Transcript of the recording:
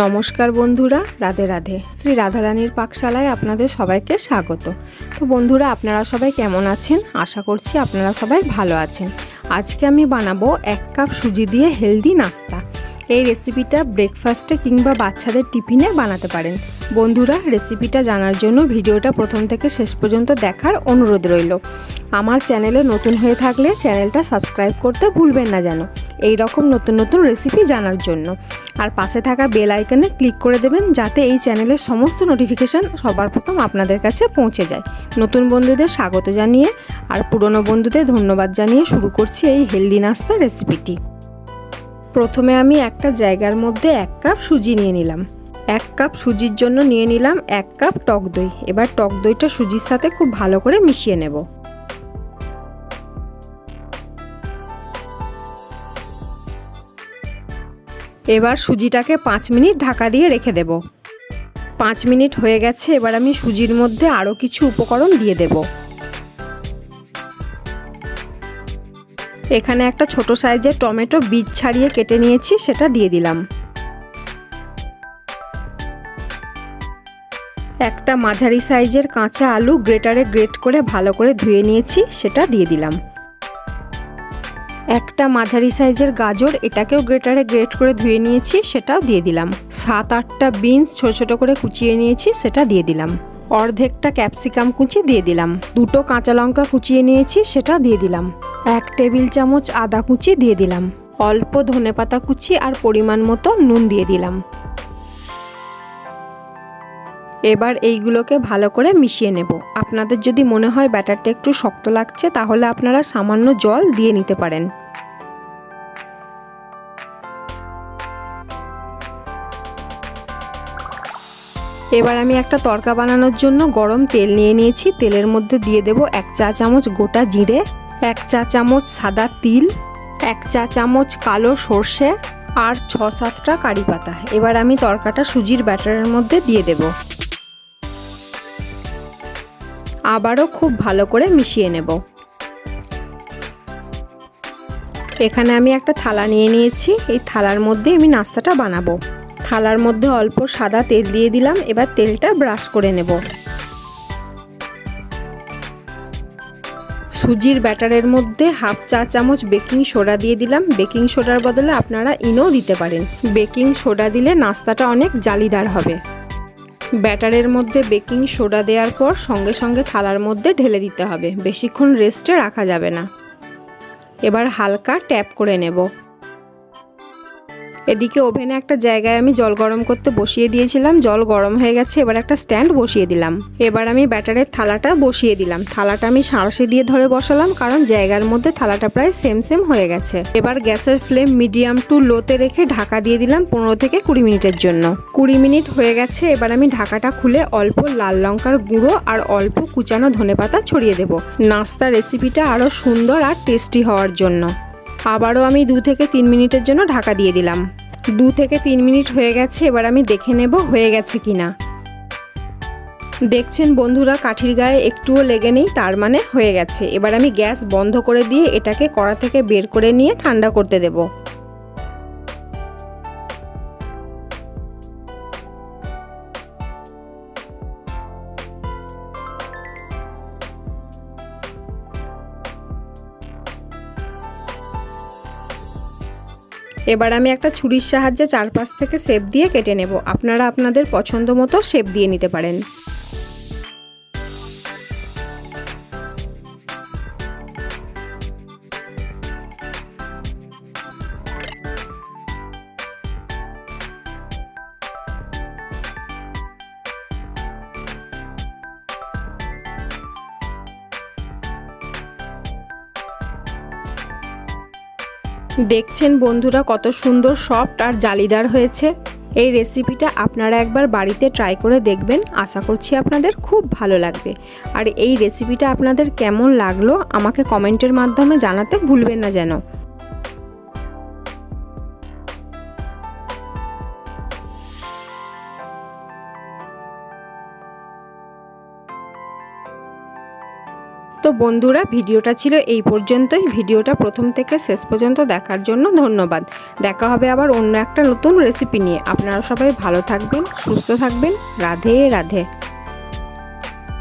নমস্কার বন্ধুরা, রাধে রাধে। শ্রী রাধারানীর পাকশালায় আপনাদের সবাইকে স্বাগত। তো বন্ধুরা, আপনারা সবাই কেমন আছেন? আশা করছি আপনারা সবাই ভালো আছেন। আজকে আমি বানাবো এক কাপ সুজি দিয়ে হেলদি নাস্তা। এই রেসিপিটা ব্রেকফাস্টে কিংবা বাচ্চাদের টিফিনে বানাতে পারেন। বন্ধুরা, রেসিপিটা জানার জন্য ভিডিওটা প্রথম থেকে শেষ পর্যন্ত দেখার অনুরোধ রইল। আমার চ্যানেলে নতুন হয়ে থাকলে চ্যানেলটা সাবস্ক্রাইব করতে ভুলবেন না যেন। এই রকম নতুন নতুন রেসিপি জানার জন্য। আর পাশে থাকা বেল আইকনে ক্লিক করে দেবেন যাতে এই চ্যানেলের সমস্ত নোটিফিকেশান সবার প্রথম আপনাদের কাছে পৌঁছে যায়। নতুন বন্ধুদের স্বাগত জানিয়ে আর পুরনো বন্ধুদের ধন্যবাদ জানিয়ে শুরু করছি এই হেলদি নাস্তা রেসিপিটি প্রথমে আমি একটা জায়গার মধ্যে এক কাপ সুজি নিয়ে নিলাম। এক কাপ সুজির জন্য নিয়ে নিলাম এক কাপ টক দই। এবার টক দইটা সুজির সাথে খুব ভালো করে মিশিয়ে নেব। এবার সুজিটাকে পাঁচ মিনিট ঢাকা দিয়ে রেখে দেব। পাঁচ মিনিট হয়ে গেছে, এবার আমি সুজির মধ্যে আরও কিছু উপকরণ দিয়ে দেব। এখানে একটা ছোট সাইজের টমেটো বীজ ছাড়িয়ে কেটে নিয়েছি, সেটা দিয়ে দিলাম। একটা মাঝারি সাইজের কাঁচা আলু গ্রেটারে গ্রেট করে ভালো করে ধুয়ে নিয়েছি, সেটা দিয়ে দিলাম। একটা মাঝারি সাইজের গাজর এটাকেও গ্রেটারে গ্রেট করে ধুয়ে নিয়েছি, সেটাও দিয়ে দিলাম। সাত আটটা বিনস ছোট ছোট করে কুচিয়ে নিয়েছি, সেটা দিয়ে দিলাম। অর্ধেকটা ক্যাপসিকাম কুচি দিয়ে দিলাম। দুটো কাঁচা লঙ্কা কুচিয়ে নিয়েছি সেটা দিয়ে দিলাম। এক টেবিল চামচ আদা কুচি দিয়ে দিলাম। অল্প ধনেপাতা কুচি আর পরিমাণ মতো নুন দিয়ে দিলাম। এবার এইগুলোকে ভালো করে মিশিয়ে নেব। আপনাদের যদি মনে হয় ব্যাটারটা একটু শক্ত লাগছে, তাহলে আপনারা সামান্য জল দিয়ে নিতে পারেন। এবার আমি একটা তরকা বানানোর জন্য গরম তেল নিয়ে নিয়েছি। তেলের মধ্যে দিয়ে দেব এক চা চামচ গোটা জিরে, এক চা চামচ সাদা তিল, এক চা চামচ কালো সর্ষে আর ছ সাতটা কারি পাতা। এবার আমি তরকাটা সুজির ব্যাটারের মধ্যে দিয়ে দেব। আবারও খুব ভালো করে মিশিয়ে নেব। এখানে আমি একটা থালা নিয়ে নিয়েছি। এই থালার মধ্যে আমি নাস্তাটা বানাবো। থালার মধ্যে অল্প সাদা তেল দিয়ে দিলাম, এবার তেলটা ব্রাশ করে নেব। সুজির ব্যাটারের মধ্যে হাফ চা চামচ বেকিং সোডা দিয়ে দিলাম। বেকিং সোডার বদলে আপনারা ইনো দিতে পারেন। বেকিং সোডা দিলে নাস্তাটা অনেক জালিদার হবে। ব্যাটারের মধ্যে বেকিং সোডা দেওয়ার পর সঙ্গে সঙ্গে থালার মধ্যে ঢেলে দিতে হবে। বেশিক্ষণ রেস্টে রাখা যাবে না। এবার হালকা ট্যাপ করে নেব। এদিকে ওভেনে একটা জায়গায় আমি জল গরম করতে বসিয়ে দিয়েছিলাম, জল গরম হয়ে গেছে, এবার একটা স্ট্যান্ড বসিয়ে দিলাম। এবার আমি ব্যাটারের থালাটা বসিয়ে দিলাম। থালাটা আমি সাঁড়শি দিয়ে ধরে বসালাম, কারণ জায়গার মধ্যে থালাটা প্রায় সেম সেম হয়ে গেছে। এবার গ্যাসের ফ্লেম মিডিয়াম টু লোতে রেখে ঢাকা দিয়ে দিলাম পনেরো থেকে কুড়ি মিনিটের জন্য। কুড়ি মিনিট হয়ে গেছে, এবার আমি ঢাকাটা খুলে অল্প লাল লঙ্কার গুঁড়ো আর অল্প কুচানো ধনেপাতা ছড়িয়ে দেব। নাস্তা রেসিপিটা আরও সুন্দর আর টেস্টি হওয়ার জন্য। আবারও আমি দু থেকে তিন মিনিটের জন্য ঢাকা দিয়ে দিলাম। দু থেকে তিন মিনিট হয়ে গেছে, এবার আমি দেখে নেব হয়ে গেছে কি না দেখছেন বন্ধুরা, কাঠির গায়ে একটুও লেগে নেই, তার মানে হয়ে গেছে। এবার আমি গ্যাস বন্ধ করে দিয়ে এটাকে কড়া থেকে বের করে নিয়ে ঠান্ডা করতে দেব। এবার আমি একটা ছুরির সাহায্যে চারপাশ থেকে শেপ দিয়ে কেটে নেব। আপনারা আপনাদের পছন্দ মতো শেপ দিয়ে নিতে পারেন। দেখছেন বন্ধুরা কত সুন্দর সফট আর জালিদার হয়েছে। এই রেসিপিটা আপনারা একবার বাড়িতে ট্রাই করে দেখবেন। আশা করছি আপনাদের খুব ভালো লাগবে। আর এই রেসিপিটা আপনাদের কেমন লাগল, আমাকে কমেন্টের মাধ্যমে জানাতে ভুলবেন না যেন। তো বন্ধুরা, ভিডিওটা ছিল এই পর্যন্তই। ভিডিওটা প্রথম থেকে শেষ পর্যন্ত দেখার জন্য ধন্যবাদ। দেখা হবে আবার অন্য একটা নতুন রেসিপি নিয়ে। আপনারা সবাই ভালো থাকবেন, সুস্থ থাকবেন। রাধে রাধে।